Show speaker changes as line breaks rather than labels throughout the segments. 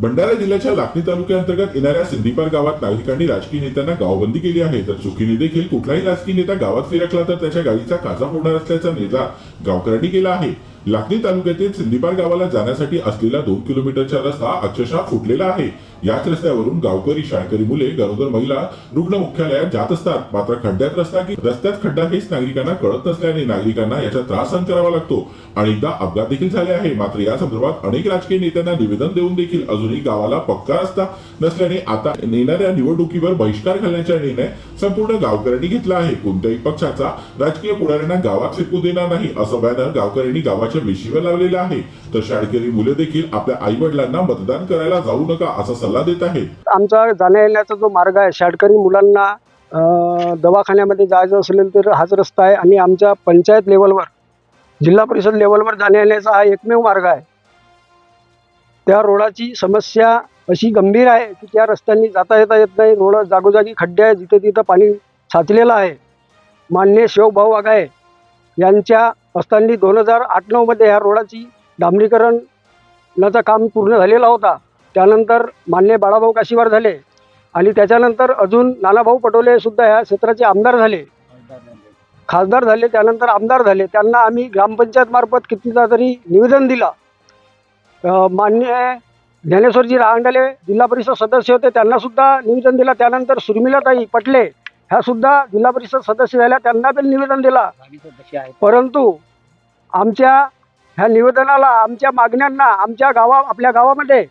भंडारा जिल्ह्याच्या लाखणी तालुक्याअंतर्गत येणाऱ्या सिंदीपार गावात नागरिकांनी राजकीय नेत्यांना गावबंदी केली आहे. तर चुकीने देखील कुठलाही राजकीय नेता गावात फिरकला तर त्याच्या गाडीचा काचा फोडणार असल्याचा निर्धार गावकऱ्यांनी केला आहे. लाखनी तालुक्यातील सिंदीपार गावाला जाण्यासाठी असलेला दोन किलोमीटरचा रस्ता अक्षरशः फुटलेला आहे. याच रस्त्यावरून गावकरी शाळकरी मुले गरोदर महिला रुग्ण मुख्यालयात जात असतात. मात्र खड्ड्यात रस्ता की रस्त्यात खड्डा हेच नागरिकांना कळत नसल्याने नागरिकांना याचा त्रास सहन करावा लागतो. अनेकदा अपघात देखील झाले आहे. मात्र या संदर्भात अनेक राजकीय नेत्यांना निवेदन देऊन देखील अजूनही गावाला पक्का रस्ता नसल्याने आता येणाऱ्या निवडणुकीवर बहिष्कार घालण्याचा निर्णय संपूर्ण गावकऱ्यांनी घेतला आहे. कोणत्याही पक्षाचा राजकीय पुढाऱ्यांना गावात फिरकू देणार नाही. असं बॅनर गावकऱ्यांनी गावाच्या वेशीवर लावलेलं आहे. तर शाळकरी मुले देखील आपल्या आई वडिलांना मतदान करायला जाऊ नका असा सल्ला देत आहेत.
आमचा जाण्या येण्याचा जो मार्ग आहे शाळकरी मुलांना दवाखान्यामध्ये जायचं असेल तर हाच रस्ता आहे आणि आमच्या पंचायत लेवलवर जिल्हा परिषद लेवलवर जाण्या येण्याचा हा एकमेव मार्ग आहे. त्या रोडाची समस्या अशी गंभीर आहे की त्या रस्त्यांनी जाता येता येत नाही. रोड जागोजागी खड्डे आहे जिथे तिथं पाणी साचलेलं आहे. मान्य शिवभाऊ आगाय यांच्या असताना दोन हजार आठ नऊमध्ये ह्या रोडाची डांबरीकरणाचं काम पूर्ण झालेला होता. त्यानंतर मान्य बाळाभाऊ काशीवार झाले आणि त्याच्यानंतर अजून नानाभाऊ पटोले सुद्धा ह्या क्षेत्राचे आमदार झाले. खासदार झाले त्यानंतर आमदार झाले. त्यांना आम्ही ग्रामपंचायतमार्फत कितीदा तरी निवेदन दिलं. मान्य ज्ञानेश्वरजी रहांडले जिल्हा परिषद सदस्य होते त्यांनासुद्धा निवेदन दिलं. त्यानंतर सुर्मिलाताई पटले ह्या सुद्धा जिल्हा परिषद सदस्य झाल्या त्यांना पण निवेदन दिला. परंतु आमच्या ह्या निवेदनाला आमच्या मागण्यांना आमच्या गावा आपल्या गावामध्ये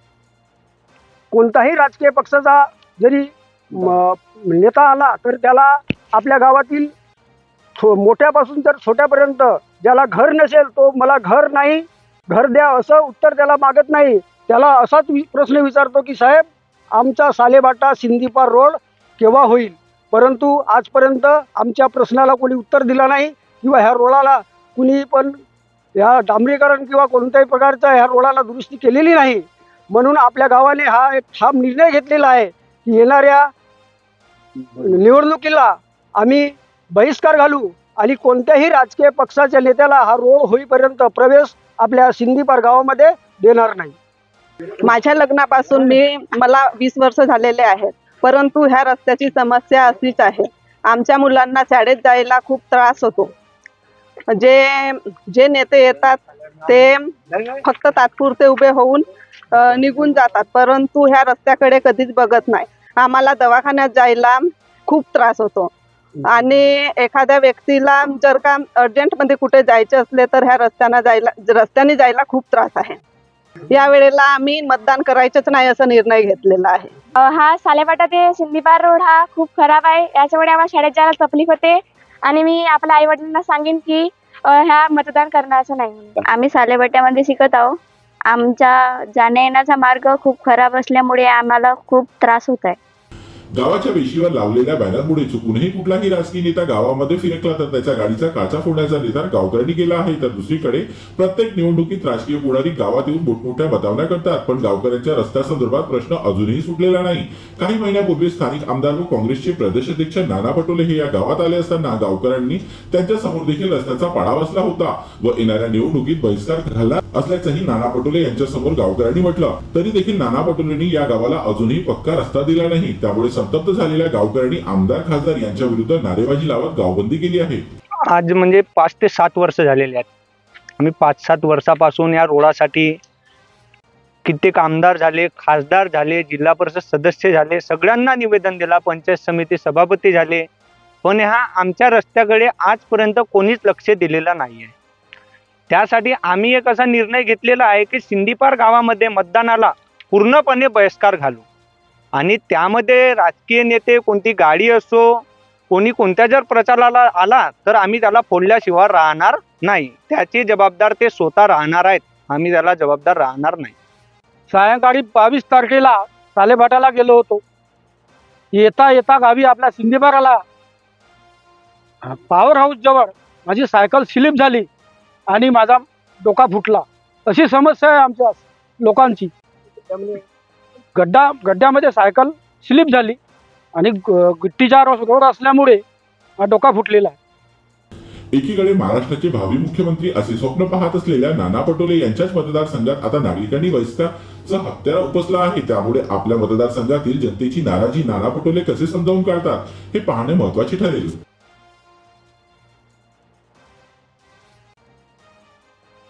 कोणताही राजकीय पक्षाचा जरी म, नेता आला तर त्याला आपल्या गावातील छो मोठ्यापासून तर छोट्यापर्यंत ज्याला घर नसेल तो मला घर नाही घर द्या असं उत्तर त्याला मागत नाही. त्याला असाच वि प्रश्न विचारतो की साहेब आमचा सालेबाटा सिंदीपार रोड केव्हा होईल? परंतु आजपर्यंत आमच्या प्रश्नाला कोणी उत्तर दिलं नाही किंवा ह्या रोडाला कुणी पण या डांबरीकरण किंवा कोणत्याही प्रकारचा ह्या रोडाला दुरुस्ती केलेली नाही. म्हणून आपल्या गावाने हा एक ठाम निर्णय घेतलेला आहे की येणाऱ्या निवडणुकीला आम्ही बहिष्कार घालू आणि कोणत्याही राजकीय पक्षाच्या नेत्याला हा रोड होईपर्यंत प्रवेश आपल्या सिंदीपार गावामध्ये देणार नाही.
माझ्या लग्नापासून मी मला वीस वर्ष झालेले आहेत. परंतु ह्या रस्त्याची समस्या अशीच आहे. आमच्या मुलांना शाळेत जायला खूप त्रास होतो. जे जे नेते येतात ते फक्त तात्पुरते उभे होऊन निघून जातात. परंतु ह्या रस्त्याकडे कधीच बघत नाही. आम्हाला दवाखान्यात जायला खूप त्रास होतो. आणि एखाद्या व्यक्तीला जर का अर्जंटमध्ये कुठे जायचे असले तर ह्या रस्त्यानं जायला रस्त्याने जायला खूप त्रास आहे. या वेळेला आम्ही मतदान करायचंच नाही असा निर्णय घेतलेला आहे.
हा सालेपाटा ते सिंदीपार रोड हा खूप खराब आहे. याच्यामुळे आम्हाला शाळेत जायला तकलीफ होते. आणि मी आपल्या आई वडिलांना सांगेन की ह्या मतदान करण्याचं नाही.
आम्ही सालेबट्ट्यामध्ये शिकत आहो. आमच्या जाण्या येण्याचा मार्ग खूप खराब असल्यामुळे आम्हाला खूप त्रास होत आहे.
गावाच्या वेशीवर लावलेल्या बॅनरमुळे चुकूनही कुठलाही राजकीय नेता गावामध्ये फिरकला तर त्याच्या गाडीचा काचा फोडण्याचा निर्धार गावकऱ्यांनी केला आहे. तर दुसरीकडे प्रत्येक निवडणुकीत राजकीय पुढारी गावात येऊन मोठमोठ्या बतावण्या करतात पण गावकऱ्यांच्या रस्त्यासंदर्भात प्रश्न अजूनही सुटलेला नाही. काही महिन्यापूर्वी स्थानिक आमदार व काँग्रेसचे प्रदेशाध्यक्ष नाना पटोले हे या गावात आले असताना गावकऱ्यांनी त्यांच्यासमोर देखील रस्त्याचा पाडा बसला होता व येणाऱ्या निवडणुकीत बहिष्कार घालणार असल्याचंही नाना पटोले यांच्या समोर गावकऱ्यांनी म्हटलं तरी देखील नाना पटोलेंनी या गावाला अजूनही पक्का रस्ता दिला नाही. त्यामुळे संतप्त झालेल्या गावकऱ्यांनी आमदार खासदार यांच्या विरुद्ध नारेबाजी लावत गावबंदी केली आहे.
आज म्हणजे पाच ते सात वर्ष झालेले आहेत. आम्ही पाच सात वर्षापासून या रोडासाठी कित्येक आमदार झाले खासदार झाले जिल्हा परिषद सदस्य झाले सगळ्यांना निवेदन दिला पंचायत समिती सभापती झाले. पण ह्या आमच्या रस्त्याकडे आजपर्यंत कोणीच लक्ष दिलेलं नाही आहे त्यासाठी आम्ही एक असा निर्णय घेतलेला आहे की सिंदीपार गावामध्ये मतदानाला पूर्णपणे बहिष्कार घालू. आणि त्यामध्ये राजकीय नेते कोणती गाडी असो कोणी कोणत्या जर प्रचाराला आला तर आम्ही त्याला फोडल्याशिवाय राहणार नाही. त्याची जबाबदार ते स्वतः राहणार आहेत. आम्ही त्याला जबाबदार राहणार नाही.
सायंकाळी बावीस तारखेला सालेभाटाला गेलो होतो. येता येता गावी आपल्या सिंधीबाराला पॉवर हाऊस जवळ माझी सायकल स्लिप झाली. आणि माझा डोका फुटला. अशी समस्या आहे आमच्या लोकांची. गड्डा गड्ड्यामध्ये सायकल स्लिप झाली आणि गिट्टीच्या रोड असल्यामुळे हा डोका फुटलेला आहे.
एकीकडे महाराष्ट्राचे भावी मुख्यमंत्री असे स्वप्न पाहत असलेल्या नाना पटोले यांच्याच मतदारसंघात आता नागरिकांनी बहिष्काराचं हत्यार उपसलं आहे. त्यामुळे आपल्या मतदारसंघातील जनतेची नाराजी नाना पटोले कसे समजावून काढतात हे पाहणे महत्त्वाचे ठरेल.